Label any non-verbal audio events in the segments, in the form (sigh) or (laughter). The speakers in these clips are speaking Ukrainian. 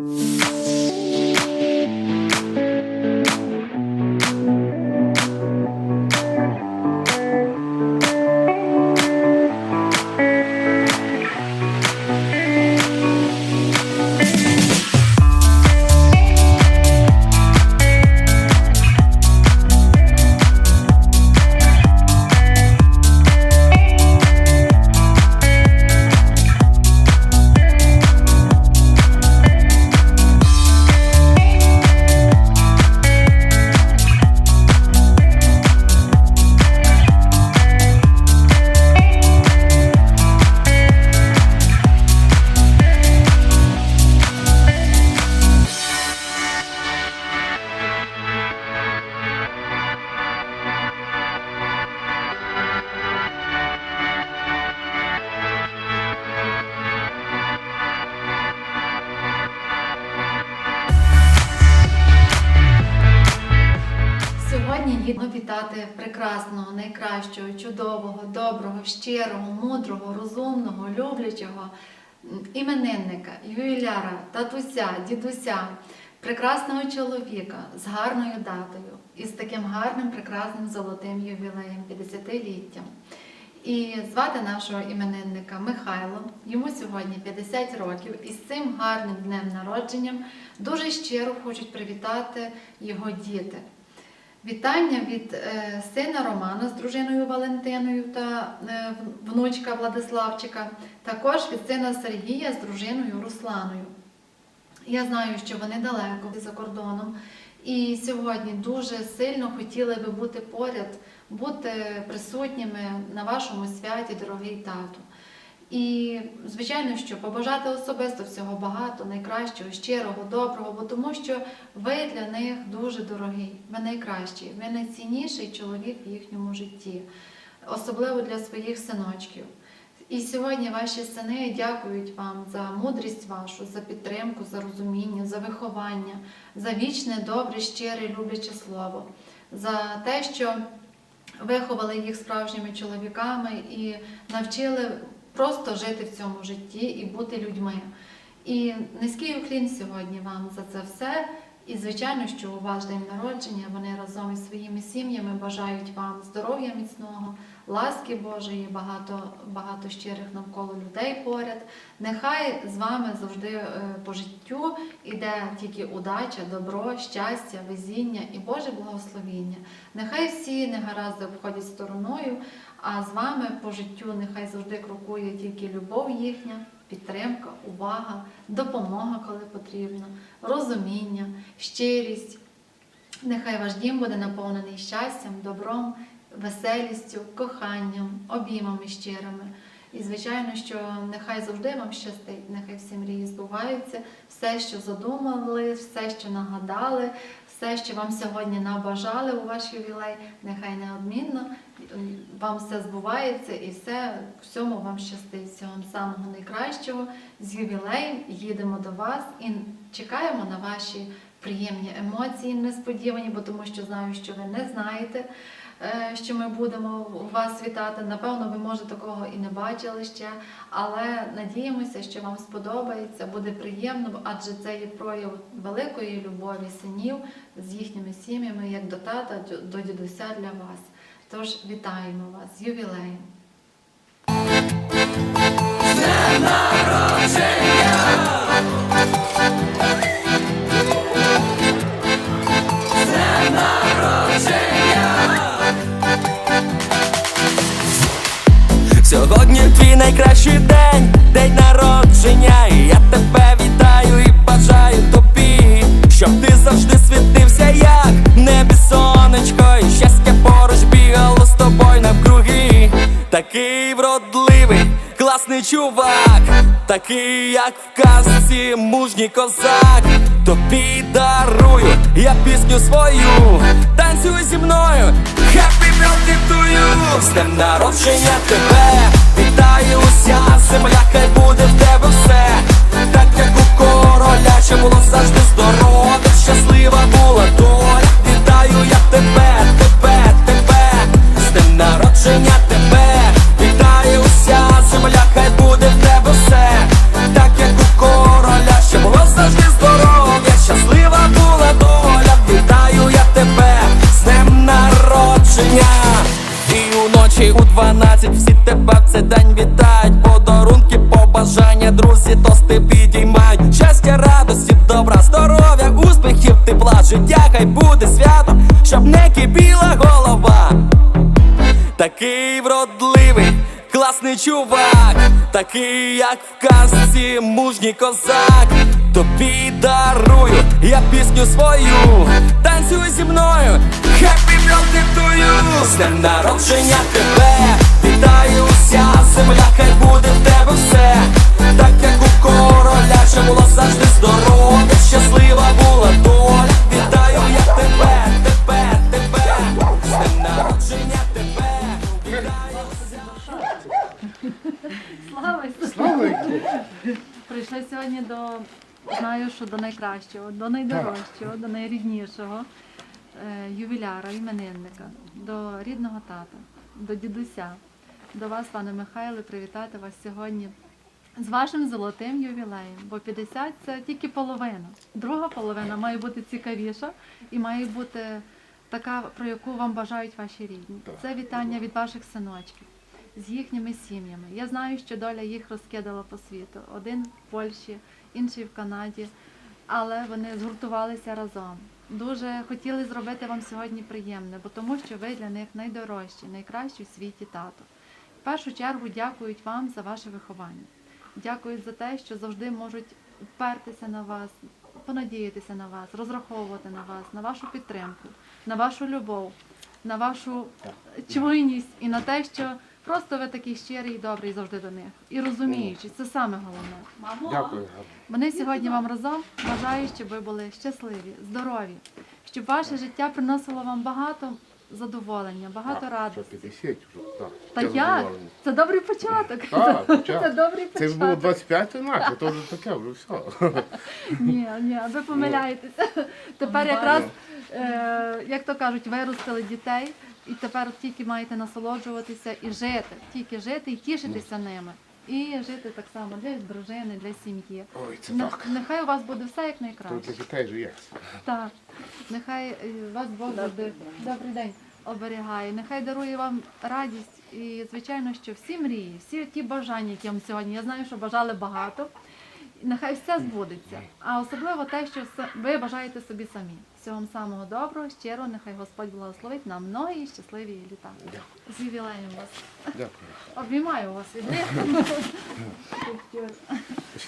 Сьогодні гідно вітати прекрасного, найкращого, чудового, доброго, щирого, мудрого, розумного, люблячого іменинника, ювіляра, татуся, дідуся, прекрасного чоловіка з гарною датою і з таким гарним, прекрасним золотим ювілеєм 50-літтям. І звати нашого іменинника Михайло. Йому сьогодні 50 років, і з цим гарним днем народженням дуже щиро хочуть привітати його діти. Вітання від е, сина Романа з дружиною Валентиною та е, внучка Владиславчика, також від сина Сергія з дружиною Русланою. Я знаю, що вони далеко за кордоном, і сьогодні дуже сильно хотіли би бути поряд, бути присутніми на вашому святі, дорогий тату. І, звичайно, що побажати особисто всього багато, найкращого, щирого, доброго, бо тому що ви для них дуже дорогий, ви найкращий, ви найцінніший чоловік в їхньому житті, особливо для своїх синочків. І сьогодні ваші сини дякують вам за мудрість вашу, за підтримку, за розуміння, за виховання, за вічне, добре, щире, любляче слово, за те, що виховали їх справжніми чоловіками і навчили просто жити в цьому житті і бути людьми. І низький уклін сьогодні вам за це все. І, звичайно, що у ваш день народження вони разом із своїми сім'ями бажають вам здоров'я міцного, ласки Божої, багато, багато щирих навколо людей поряд. Нехай з вами завжди е, по життю іде тільки удача, добро, щастя, везіння і Боже благословіння. Нехай всі негаразди обходять стороною, а з вами по життю нехай завжди крокує тільки любов їхня, підтримка, увага, допомога, коли потрібно, розуміння, щирість. Нехай ваш дім буде наповнений щастям, добром, веселістю, коханням, обіймами щирими. І, звичайно, що нехай завжди вам щастить, нехай всі мрії збуваються, все, що задумали, все, що нагадали, все, що вам сьогодні набажали у ваш ювілей, нехай неодмінно вам все збувається і все всьому вам щастить. Всього самого найкращого. З ювілеєм їдемо до вас і чекаємо на ваші приємні емоції, несподівані, бо тому що знаю, що ви не знаєте. Е, Що ми будемо вас вітати. Напевно, ви може такого і не бачили ще, але надіємося, що вам сподобається, буде приємно, адже це є прояв великої любові синів з їхніми сім'ями, як до тата, до дідуся для вас. Тож вітаємо вас з ювілеєм. Сьогодні такий, як в казці, мужній козак. Тобі дарую я пісню свою, танцюй зі мною, to you З днем народження тебе. Вітає уся земля, хай буде в тебе все. Так як у короля, ще було завжди здоров'я Щаслива була доля. Вітаю я тебе, тебе, тебе. З днем народження тебе щоб не кипіла голова. Такий вродливий, класний чувак, такий, як в казці, мужній козак. Тобі дарую я пісню свою, танцюй зі мною, хеппі to you З днем народження тебе, сьогодні до знаю, що до найкращого, до найдорожчого, до найріднішого е, ювіляра, іменинника, до рідного тата, до дідуся, до вас, пане Михайле, привітати вас сьогодні з вашим золотим ювілеєм. Бо 50 це тільки половина. Друга половина має бути цікавіша і має бути така, про яку вам бажають ваші рідні. Це вітання від ваших синочків з їхніми сім'ями. Я знаю, що доля їх розкидала по світу. Один в Польщі, інший в Канаді, але вони згуртувалися разом. Дуже хотіли зробити вам сьогодні приємне, бо тому що ви для них найдорожчі, найкращі в світі тато. В першу чергу дякують вам за ваше виховання. Дякують за те, що завжди можуть впертися на вас, понадіятися на вас, розраховувати на вас, на вашу підтримку, на вашу любов, на вашу чуйність і на те, що просто ви такий щирий і добрий завжди до них. І розуміючи, це саме головне. Мамо, Дякую. вони сьогодні вам разом бажають, щоб ви були щасливі, здорові, щоб ваше життя приносило вам багато задоволення, багато радості. 50 вже, так. Та Я як? задоволений. Це добрий початок. Так, (laughs) Це початок. добрий Це ж було початок. 25 інакше, то вже таке, вже все. Ні, ні, ви помиляєтеся. Тепер якраз, е, як то кажуть, виростили дітей, і тепер тільки маєте насолоджуватися і жити, тільки жити і тішитися ними. І жити так само для дружини, для сім'ї. Ой, це Не- так. Нехай у вас буде все як найкраще. для дітей же є. Так, нехай е, вас Бог завжди добрий день оберігає. Нехай дарує вам радість і, звичайно, що всі мрії, всі ті бажання, які вам сьогодні. Я знаю, що бажали багато. Нехай все збудеться. А особливо те, що все- ви бажаєте собі самі. Всього вам самого доброго, щиро, нехай Господь благословить на многі щасливі літа. З ювілеєм вас. Дякую. Обіймаю вас і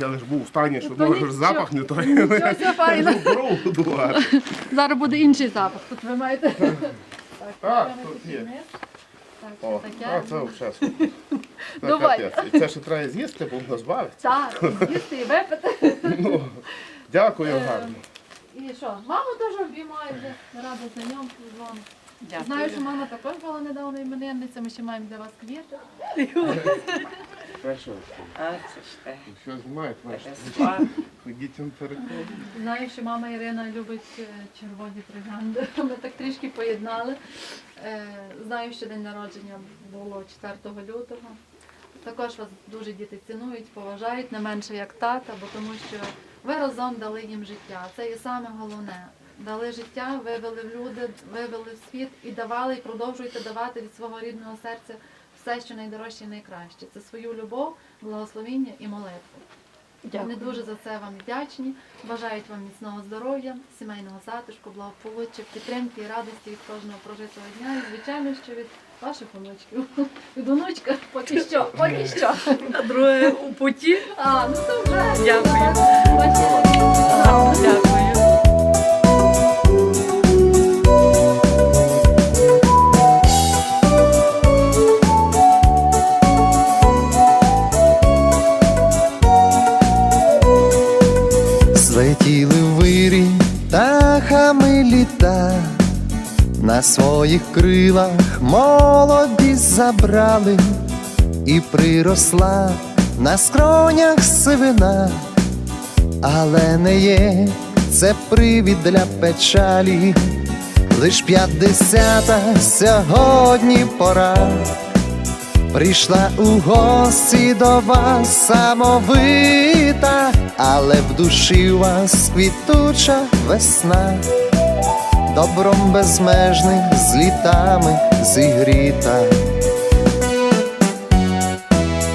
Я лиш був у стані, що То може нічого. запах не той. Нічого, все файно. Зараз буде інший запах. Тут ви маєте. Так, тут є. Так, О, це а таке. це. Це (laughs) Давай. капець. І це ще треба з'їсти, бо воно збавиться. Так, з'їсти і випити. Ну, дякую гарно. Що, маму теж обіймаю вже, рада знайомству з вами. Знаю, що мама також була недавно іменинниця, ми ще маємо для вас квіти. Перше, А, це ж те. що знімають, ваш Спа. дітям переходить. Знаю, що мама Ірина любить е, червоні троянди. (laughs) Ми так трішки поєднали. Е, Знаю, що день народження було 4 лютого. Також вас дуже діти цінують, поважають, не менше як тата, бо тому що ви разом дали їм життя. Це є саме головне. Дали життя, вивели в люди, вивели в світ і давали, і продовжуєте давати від свого рідного серця все, що найдорожче і найкраще. Це свою любов, благословіння і молитву. Вони дуже за це вам вдячні. Бажають вам міцного здоров'я, сімейного затишку, благополуччя, підтримки і радості від кожного прожитого дня. І звичайно, що від ваших онучків. (laughs) Від онучка поки що, поки що. А (laughs) друге у путі. А, ну то вже. Дякую. Дякую. Своїх крилах молодість забрали, і приросла на скронях сивина, але не є це привід для печалі, лиш п'ятдесята сьогодні пора. Прийшла у гості до вас самовита, але в душі у вас квітуча весна, добром безмежним з літами зігріта.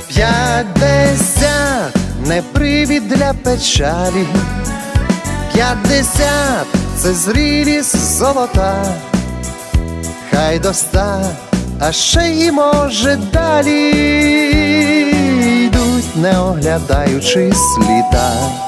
П'ятдесят не привід для печалі. П'ятдесят це зрілість золота, хай до ста, а ще й може далі йдуть, не оглядаючись літа.